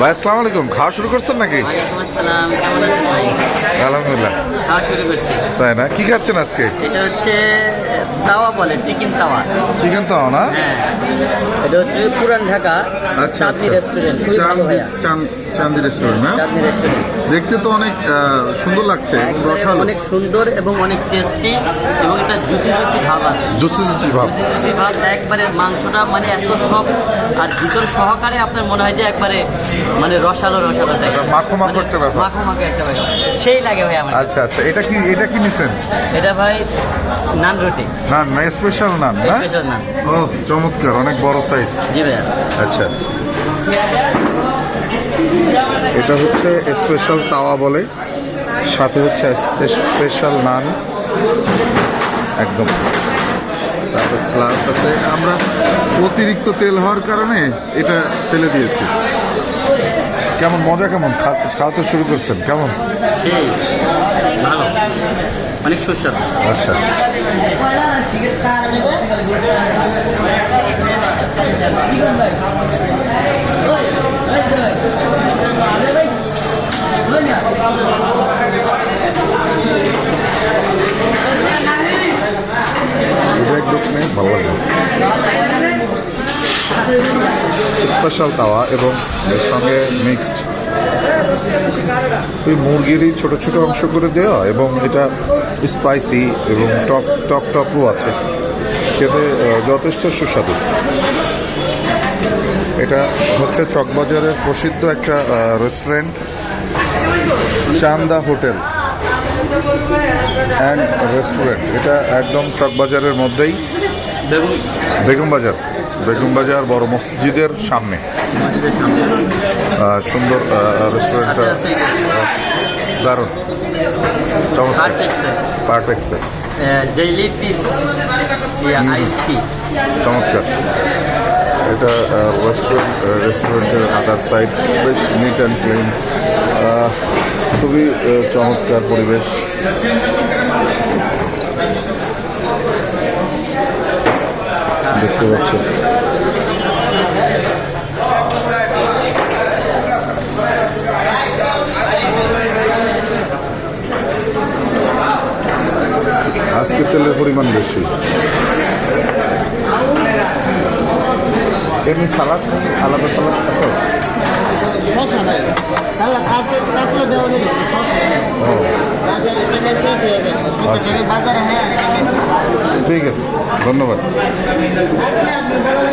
ভাই আসসালামু আলাইকুম। খাওয়া শুরু করছেন নাকি? আলহামদুলিল্লাহ। খাওয়া শুরু করছি। তাই না? কি খাচ্ছেন আজকে? এটা হচ্ছে তাওয়া বলে চিকেন তাওয়া। চিকেন তাওয়া না? হ্যাঁ। এটা হচ্ছে পুরান ঢাকা চাঁদনি রেস্টুরেন্ট চান্দি রেস্টুরেন্ট না? চাঁদনি রেস্টুরেন্ট দেখতে তো অনেক সুন্দর লাগছে এবং রসালো। অনেক সুন্দর এবং অনেক টেস্টি এবং এটা জুসি জুসি ভাব আছে। জুসি জুসি ভাব। জুসি জুসি ভাব একবারে মাংসটা মানে এত সব আর ভিতর সহকারে আপনার মনে হয় যে একবারে মানে রসালো রসালো মাখো মাখো একটা ব্যাপার। মাখো মাখো একটা ব্যাপার। সেই লাগে ভাই আমার। আচ্ছা আচ্ছা এটা কি এটা কি নিছেন? এটা ভাই নান রুটি। নান না স্পেশাল নান না? স্পেশাল নান। ও চমৎকার অনেক বড় সাইজ জি ভাইয়া। আচ্ছা। এটা হচ্ছে স্পেশাল তাওয়া বলে সাথে হচ্ছে স্পেশাল নান। একদম। তারপর স্লাদ আছে। আমরা অতিরিক্ত তেল হওয়ার কারণে এটা ফেলে দিয়েছি। কেমন মজা কেমন? খা- খাওয়া তো শুরু করছেন কেমন? ভালো। অনেক সুস্বাদু। আচ্ছা। স্পেশাল তাওয়া এবং এর সঙ্গে মিক্সড ওই মুরগিরই ছোট ছোট অংশ করে দেওয়া এবং এটা স্পাইসি এবং টক টক টকও আছে খেতে যথেষ্ট সুস্বাদু এটা হচ্ছে চকবাজারের প্রসিদ্ধ একটা রেস্টুরেন্ট চান্দা হোটেল অ্যান্ড রেস্টুরেন্ট এটা একদম চকবাজারের মধ্যেই। দেখুন বেগম বাজার। বেগম বাজার বড় মসজিদের সামনে। সুন্দর রেস্টুরেন্টটা দারুণ। চমৎকার। ডেইলি পিস চমৎকার। এটা রেস্টুরেন্ট রেস্টুরেন্টের আদার সাইড বেশ নিট অ্যান্ড ক্লিন খুবই চমৎকার পরিবেশ। দেখতে পাচ্ছেন। আজকে তেলের পরিমাণ বেশি। এমনি সালাদ নেই আলাদা সালাদ আছে? শশা নাই সালাদ আছে তারপরে দেওয়া যাবে বাজারে শেষ হয়ে বাজারে হ্যাঁ ঠিক আছে ধন্যবাদ বলেন